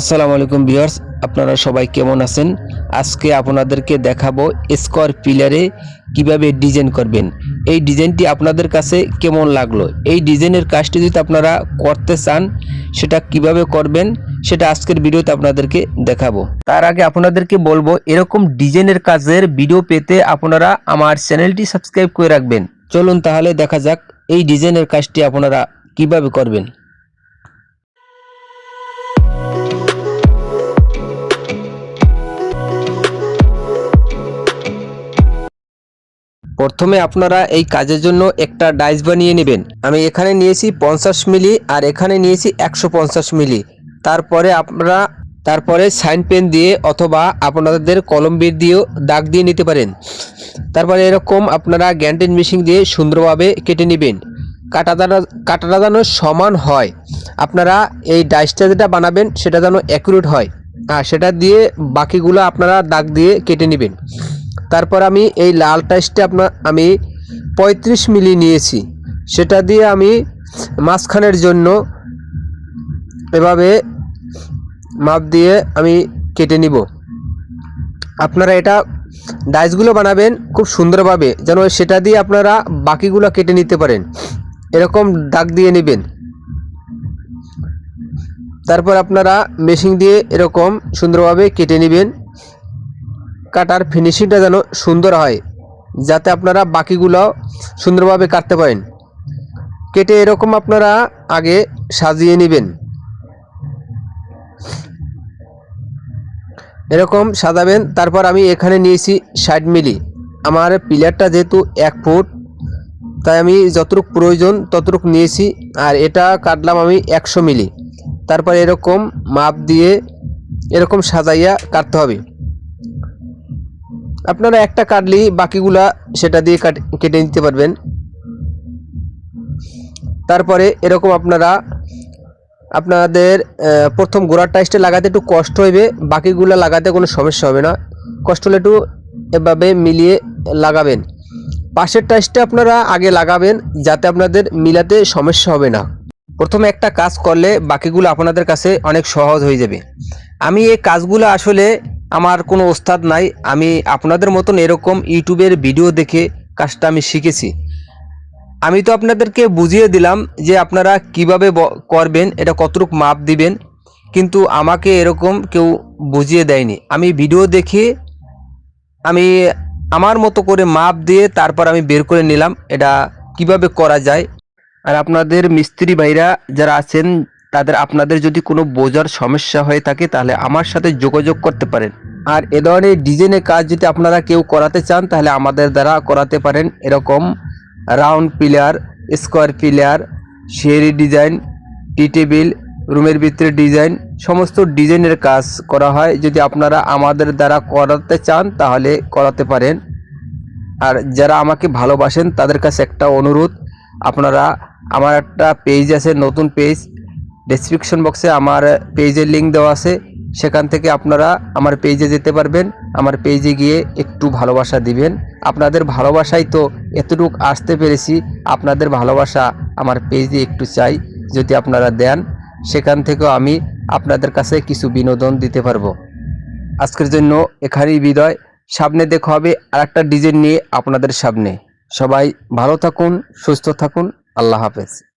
আসসালামু আলাইকুম ভিউয়ার্স, আপনারা সবাই কেমন আছেন? আজকে আপনাদেরকে দেখাবো স্কোয়ার পিলারে কীভাবে ডিজাইন করবেন। এই ডিজাইনটি আপনাদের কাছে কেমন লাগল? এই ডিজাইনের কাজটি যদি আপনারা করতে চান, সেটা কীভাবে করবেন, সেটা আজকের ভিডিওতে আপনাদেরকে দেখাবো। তার আগে আপনাদেরকে বলব, এরকম ডিজাইনের কাজের ভিডিও পেতে আপনারা আমার চ্যানেলটি সাবস্ক্রাইব করে রাখবেন। চলুন তাহলে দেখা যাক এই ডিজাইনের কাজটি আপনারা কীভাবে করবেন। প্রথমে আপনারা এই কাজের জন্য একটা ডাইস বানিয়ে নেবেন। আমি এখানে নিয়েছি পঞ্চাশ মিলি আর এখানে নিয়েছি একশো পঞ্চাশ মিলি। তারপরে আপনারা, তারপরে সাইন পেন দিয়ে অথবা আপনাদের কলম দিয়েও দাগ দিয়ে নিতে পারেন। তারপরে এরকম আপনারা গ্যান্টেন মেশিন দিয়ে সুন্দরভাবে কেটে নেবেন। কাটাটা কাটাটা যেন সমান হয়। আপনারা এই ডাইসটা যেটা বানাবেন সেটা যেন অ্যাকুরেট হয়। আর সেটা দিয়ে বাকিগুলো আপনারা দাগ দিয়ে কেটে নেবেন। তারপর আমি এই লাল টাইসটা আপনার, আমি পঁয়ত্রিশ মিলি নিয়েছি। সেটা দিয়ে আমি মাঝখানের জন্য এভাবে মাপ দিয়ে আমি কেটে নিব। আপনারা এটা ডাইসগুলো বানাবেন খুব সুন্দরভাবে, যেন সেটা দিয়ে আপনারা বাকিগুলো কেটে নিতে পারেন। এরকম দাগ দিয়ে নেবেন। তারপর আপনারা মেশিন দিয়ে এরকম সুন্দরভাবে কেটে নেবেন। কাটার ফিনিশিংটা যেন সুন্দর হয়, যাতে আপনারা বাকিগুলো সুন্দরভাবে কাটতে পারেন। কেটে এরকম আপনারা আগে সাজিয়ে নেবেন। এরকম সাজাবেন, তারপর আমি এখানে নিয়েছি ষাট মিলি। আমার পিলারটা যেহেতু এক ফুট, তাই আমি যতটুক প্রয়োজন ততটুক নিয়েছি, আর এটা কাটলাম আমি একশো মিলি। তারপর এরকম মাপ দিয়ে এরকম সাজাইয়া কাটতে হবে। আপনারা একটা কাটলি বাকিগুলা সেটা দিয়ে কেটে নিতে পারবেন। তারপরে এরকম আপনারা, আপনাদের প্রথম গোড়ার টাইসটা লাগাতে একটু কষ্ট হইবে, বাকিগুলো লাগাতে কোনো সমস্যা হবে না। কষ্ট হলে একটু এভাবে মিলিয়ে লাগাবেন। পাশের টাইসটা আপনারা আগে লাগাবেন, যাতে আপনাদের মিলাতে সমস্যা হবে না। প্রথমে একটা কাজ করলে বাকিগুলো আপনাদের কাছে অনেক সহজ হয়ে যাবে। আমি এই কাজগুলো আসলে আমার কোনো ওস্তাদ নাই, আমি আপনাদের মতন এরকম ইউটিউবের ভিডিও দেখে কাজটা আমি শিখেছি। আমি তো আপনাদেরকে বুঝিয়ে দিলাম যে আপনারা কীভাবে করবেন, এটা কতটুকু মাপ দিবেন, কিন্তু আমাকে এরকম কেউ বুঝিয়ে দেয়নি। আমি ভিডিও দেখে আমি আমার মতো করে মাপ দিয়ে তারপর আমি বের করে নিলাম, এটা কীভাবে করা যায়। আর আপনাদের মিস্ত্রি ভাইরা যারা আছেন তাদের আপনাদের যদি কোনো বোঝার সমস্যা হয়ে থাকে, তাহলে আমার সাথে যোগাযোগ করতে পারেন। আর এ ধরনের ডিজাইনের কাজ যদি আপনারা কেউ করাতে চান, তাহলে আমাদের দ্বারা করাতে পারেন। এরকম রাউন্ড পিলার স্কোয়ার পিলার শেরি ডিজাইন, টি টেবিল, রুমের ভিতরে ডিজাইন, সমস্ত ডিজাইনের কাজ করা হয়। যদি আপনারা আমাদের দ্বারা করাতে চান, তাহলে করাতে পারেন। আর যারা আমাকে ভালোবাসেন, তাদের কাছে একটা অনুরোধ। আপনারা, আমার একটা পেজ আছে, নতুন পেজ ডেসক্রিপশন বক্সে আমার পেজের লিঙ্ক দেওয়া আছে। সেখান থেকে আপনারা আমার পেজে যেতে পারবেন। আমার পেজে গিয়ে একটু ভালোবাসা দিবেন। আপনাদের ভালোবাসাই তো এতটুকু আসতে পেরেছি। আপনাদের ভালোবাসা আমার পেজে একটু চাই, যদি আপনারা দেন, সেখান থেকেও আমি আপনাদের কাছে কিছু বিনোদন দিতে পারব। আজকের জন্য এখানেই বিদায়। সামনে দেখা হবে আর একটা ডিজাইন নিয়ে আপনাদের সামনে। সবাই ভালো থাকুন, সুস্থ থাকুন। আল্লাহ হাফেজ।